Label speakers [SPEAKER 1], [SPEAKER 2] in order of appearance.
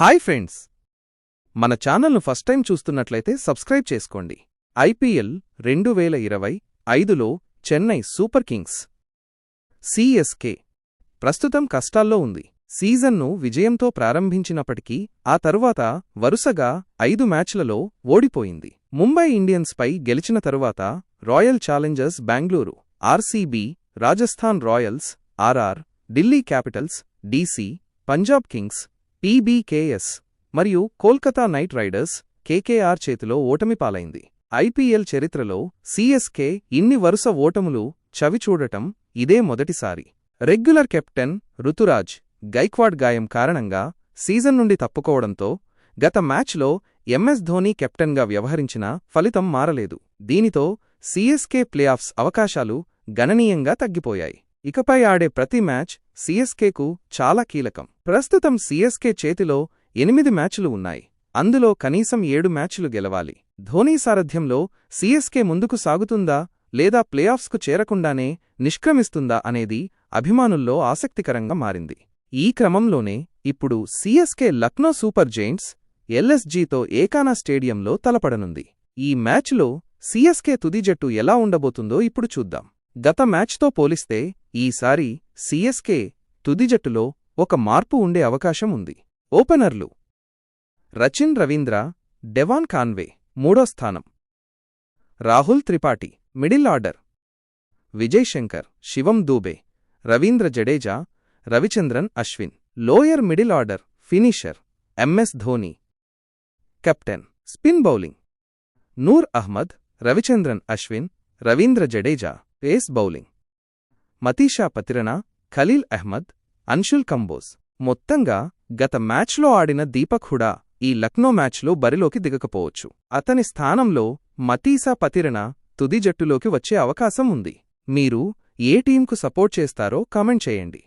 [SPEAKER 1] Hi friends. మన ఛానల్ను first time చూస్తున్నట్లయితే సబ్స్క్రైబ్ చేసుకోండి. ఐపీఎల్ రెండు వేల ఇరవై ఐదులో చెన్నై సూపర్ కింగ్స్ సిఎస్కే ప్రస్తుతం కష్టాల్లో ఉంది. సీజన్ను విజయంతో ప్రారంభించినప్పటికీ ఆ తరువాత వరుసగా ఐదు మ్యాచ్లలో ఓడిపోయింది. ముంబై ఇండియన్స్పై గెలిచిన తరువాత Royal Challengers Bengaluru RCB Rajasthan Royals RR Delhi Capitals DC Punjab Kings PBKS మరియు కోల్కతా నైట్ రైడర్స్ కేకేఆర్ చేతిలో ఓటమి పాలైంది. ఐపీఎల్ చరిత్రలో సీఎస్కే ఇన్ని వరుస ఓటములు చవిచూడటం ఇదే మొదటిసారి. రెగ్యులర్ కెప్టెన్ రుతురాజ్ గైక్వాడ్ గాయం కారణంగా సీజన్ నుండి తప్పుకోవడంతో గత మ్యాచ్లో ఎంఎస్ ధోని కెప్టెన్గా వ్యవహరించినా ఫలితం మారలేదు. దీనితో సీఎస్కే ప్లేఆఫ్స్ అవకాశాలు గణనీయంగా తగ్గిపోయాయి. ఇకపై ఆడే ప్రతి మ్యాచ్ సీఎస్కేకు చాలా కీలకం. ప్రస్తుతం సీఎస్కే చేతిలో ఎనిమిది మ్యాచ్లు ఉన్నాయి. అందులో కనీసం ఏడు మ్యాచ్లు గెలవాలి. ధోనీ సారథ్యంలో సీఎస్కే ముందుకు సాగుతుందా లేదా ప్లేఆఫ్స్కు చేరకుండానే నిష్క్రమిస్తుందా అనేది అభిమానుల్లో ఆసక్తికరంగా మారింది. ఈ క్రమంలోనే ఇప్పుడు సీఎస్కే లక్నో సూపర్ జెయింట్స్ ఎల్ఎస్జీతో ఏకానా స్టేడియంలో తలపడనుంది. ఈ మ్యాచ్లో సీఎస్కే తుది జట్టు ఎలా ఉండబోతుందో ఇప్పుడు చూద్దాం. గత మ్యాచ్తో పోలిస్తే ఈసారి సీఎస్కే తుది జట్టులో ఒక మార్పు ఉండే అవకాశం ఉంది. ఓపెనర్లు రచిన్ రవీంద్ర డెవాన్ కాన్వే మూడో స్థానం. Rahul Tripathi middle order. Vijay Shankar Shivam Dube Ravindra Jadeja Ravichandran Ashwin lower middle order finisher MS Dhoni. Captain spin bowling. Noor Ahmad Ravichandran Ashwin Ravindra Jadeja pace bowling. Matheesha Pathirana Khaleel Ahmed Anshul Kamboj. మొత్తంగా గత మ్యాచ్లో ఆడిన దీపక్ హుడా ఈ లక్నో మ్యాచ్లో బరిలోకి దిగకపోవచ్చు. అతని స్థానంలో మతీసా పతిరణ తుది జట్టులోకి వచ్చే అవకాశం ఉంది. మీరు ఏ టీంకు సపోర్ట్ చేస్తారో కామెంట్ చేయండి.